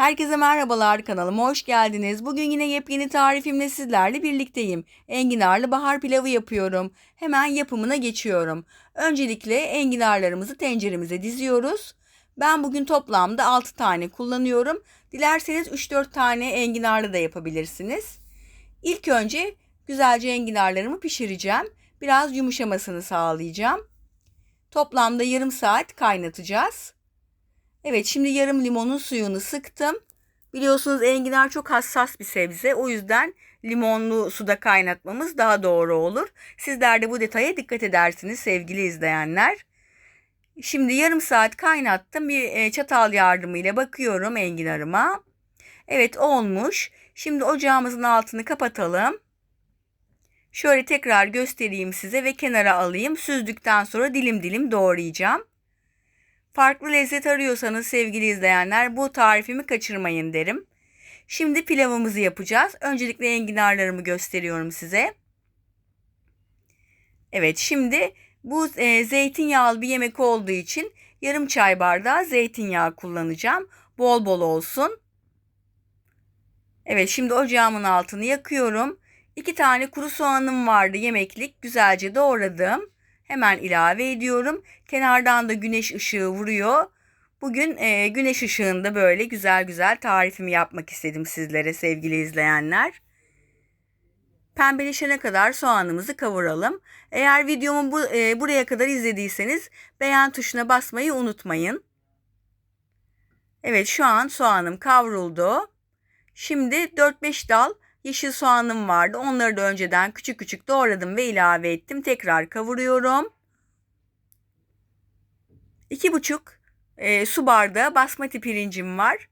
Herkese merhabalar kanalıma hoş geldiniz. Bugün yine yepyeni tarifimle sizlerle birlikteyim. Enginarlı bahar pilavı yapıyorum. Hemen yapımına geçiyorum. Öncelikle enginarlarımızı tenceremize diziyoruz. Ben bugün toplamda 6 tane kullanıyorum. Dilerseniz 3-4 tane enginarlı da yapabilirsiniz. İlk önce güzelce enginarlarımı pişireceğim. Biraz yumuşamasını sağlayacağım. Toplamda yarım saat kaynatacağız. Evet şimdi yarım limonun suyunu sıktım. Biliyorsunuz enginar çok hassas bir sebze. O yüzden limonlu suda kaynatmamız daha doğru olur. Sizler de bu detaya dikkat edersiniz sevgili izleyenler. Şimdi yarım saat kaynattım. Bir e, çatal yardımıyla bakıyorum enginarıma. Evet olmuş. Şimdi ocağımızın altını kapatalım. Şöyle tekrar göstereyim size ve kenara alayım. Süzdükten sonra dilim dilim doğrayacağım. Farklı lezzet arıyorsanız sevgili izleyenler bu tarifimi kaçırmayın derim. Şimdi pilavımızı yapacağız. Öncelikle enginarlarımı gösteriyorum size. Evet şimdi bu e, zeytinyağlı bir yemek olduğu için yarım çay bardağı zeytinyağı kullanacağım. Bol bol olsun. Evet şimdi ocağımın altını yakıyorum. İki tane kuru soğanım vardı yemeklik. Güzelce doğradım. Hemen ilave ediyorum. Kenardan da güneş ışığı vuruyor. Bugün e, güneş ışığında böyle güzel güzel tarifimi yapmak istedim sizlere sevgili izleyenler. Pembeleşene kadar soğanımızı kavuralım. Eğer videomu bu, e, buraya kadar izlediyseniz beğen tuşuna basmayı unutmayın. Evet şu an soğanım kavruldu. Şimdi 4-5 dal yeşil soğanım vardı. Onları da önceden küçük küçük doğradım ve ilave ettim. Tekrar kavuruyorum. 2,5 e, su bardağı basmati pirincim var.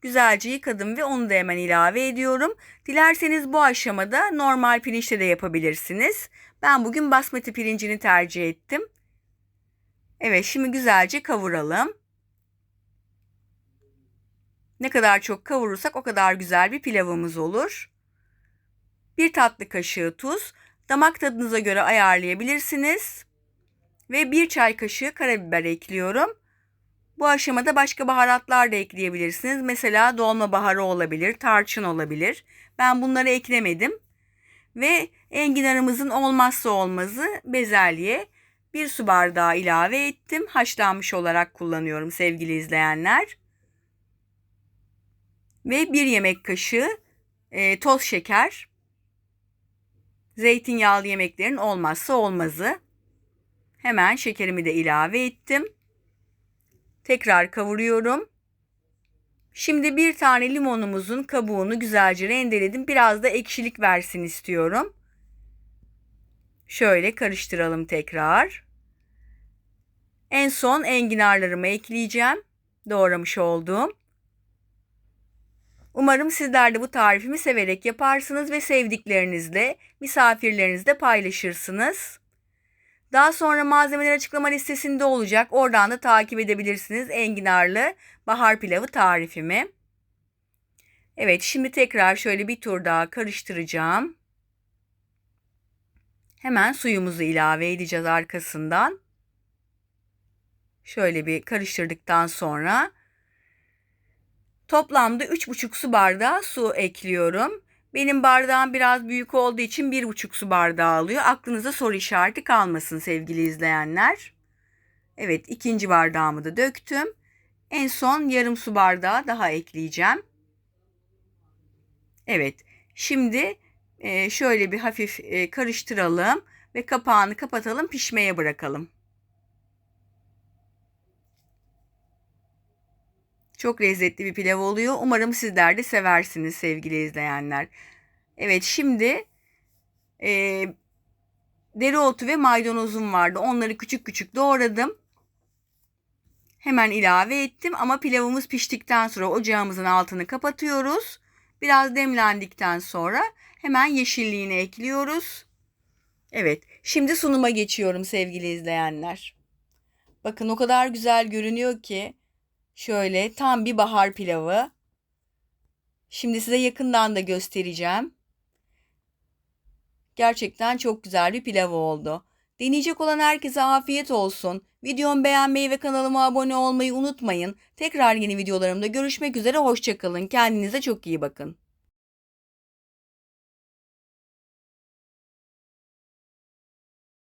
Güzelce yıkadım ve onu da hemen ilave ediyorum. Dilerseniz bu aşamada normal pirinçle de yapabilirsiniz. Ben bugün basmati pirincini tercih ettim. Evet şimdi güzelce kavuralım. Ne kadar çok kavurursak o kadar güzel bir pilavımız olur. Bir tatlı kaşığı tuz, damak tadınıza göre ayarlayabilirsiniz. Ve bir çay kaşığı karabiber ekliyorum. Bu aşamada başka baharatlar da ekleyebilirsiniz. Mesela dolma baharı olabilir, tarçın olabilir. Ben bunları eklemedim. Ve enginarımızın olmazsa olmazı bezelye. Bir su bardağı ilave ettim. Haşlanmış olarak kullanıyorum sevgili izleyenler ve bir yemek kaşığı e, toz şeker. Zeytinyağlı yemeklerin olmazsa olmazı. Hemen şekerimi de ilave ettim. Tekrar kavuruyorum. Şimdi bir tane limonumuzun kabuğunu güzelce rendeledim. Biraz da ekşilik versin istiyorum. Şöyle karıştıralım tekrar. En son enginarlarımı ekleyeceğim. Doğramış olduğum. Umarım sizler de bu tarifimi severek yaparsınız ve sevdiklerinizle, misafirlerinizle paylaşırsınız. Daha sonra malzemeler açıklama listesinde olacak. Oradan da takip edebilirsiniz enginarlı bahar pilavı tarifimi. Evet şimdi tekrar şöyle bir tur daha karıştıracağım. Hemen suyumuzu ilave edeceğiz arkasından. Şöyle bir karıştırdıktan sonra Toplamda 3,5 su bardağı su ekliyorum. Benim bardağım biraz büyük olduğu için 1,5 su bardağı alıyor. Aklınıza soru işareti kalmasın sevgili izleyenler. Evet ikinci bardağımı da döktüm. En son yarım su bardağı daha ekleyeceğim. Evet şimdi e, şöyle bir hafif e, karıştıralım ve kapağını kapatalım pişmeye bırakalım. Çok lezzetli bir pilav oluyor. Umarım sizler de seversiniz sevgili izleyenler. Evet şimdi e, dereotu ve maydanozum vardı. Onları küçük küçük doğradım. Hemen ilave ettim ama pilavımız piştikten sonra ocağımızın altını kapatıyoruz. Biraz demlendikten sonra hemen yeşilliğini ekliyoruz. Evet, şimdi sunuma geçiyorum sevgili izleyenler. Bakın o kadar güzel görünüyor ki Şöyle tam bir bahar pilavı. Şimdi size yakından da göstereceğim. Gerçekten çok güzel bir pilav oldu. Deneyecek olan herkese afiyet olsun. Videomu beğenmeyi ve kanalıma abone olmayı unutmayın. Tekrar yeni videolarımda görüşmek üzere. Hoşçakalın. Kendinize çok iyi bakın.